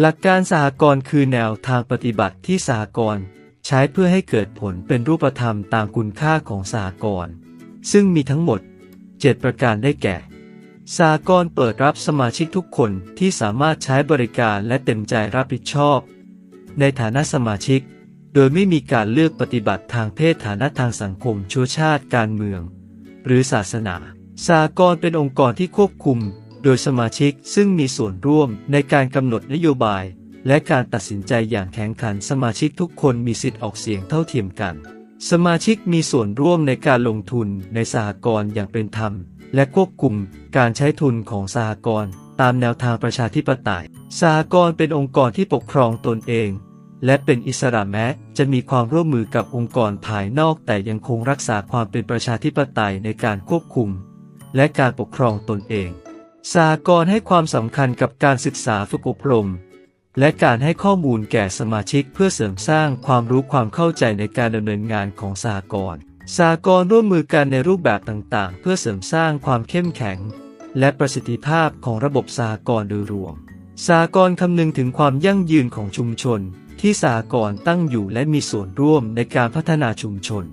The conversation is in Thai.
หลักการสหกรณ์คือแนวทางปฏิบัติที่สหกรณ์ใช้เพื่อให้เกิดผลเป็นรูปธรรมตามคุณค่าของสหกรณ์ซึ่งมีทั้งหมด 7 ประการได้แก่สหกรณ์เปิดรับสมาชิกทุกคนที่สามารถใช้บริการและเต็มใจรับผิดชอบ ในฐานะสมาชิก โดยไม่มีการเลือกปฏิบัติทางเพศฐานะทางสังคมชั่วชาติการเมือง หรือศาสนาสากลเป็นองค์กรที่ควบคุม โดยสมาชิกซึ่งมีส่วนร่วมในการกำหนดนโยบาย และการตัดสินใจอย่างแข็งขันสมาชิกทุกคนมีสิทธิ์ออกเสียงเท่าเทียมกัน สมาชิกมีส่วนร่วมในการลงทุนในสหกรณ์อย่างเป็นธรรม และควบคุมการใช้ทุนของสหกรณ์ตามแนวทางประชาธิปไตย สหกรณ์เป็นองค์กรที่ปกครองตนเอง และเป็นอิสระแม้จะมีความร่วมมือกับองค์กรภายนอก แต่ยังคงรักษาความเป็นประชาธิปไตยในการควบคุม และการปกครองตนเอง สหกรณ์ให้ความสำคัญกับการศึกษาฝึกอบรม และการให้ข้อมูลแก่สมาชิกเพื่อเสริมสร้างความรู้ความเข้าใจในการดำเนินงานของสหกรณ์สหกรณ์ร่วมมือกันในรูปแบบต่างๆ เพื่อเสริมสร้างความเข้มแข็ง และประสิทธิภาพของระบบสหกรณ์โดยรวมสหกรณ์คำนึงถึงความยั่งยืนของชุมชน ที่สหกรณ์ตั้งอยู่และมีส่วนร่วมในการพัฒนาชุมชน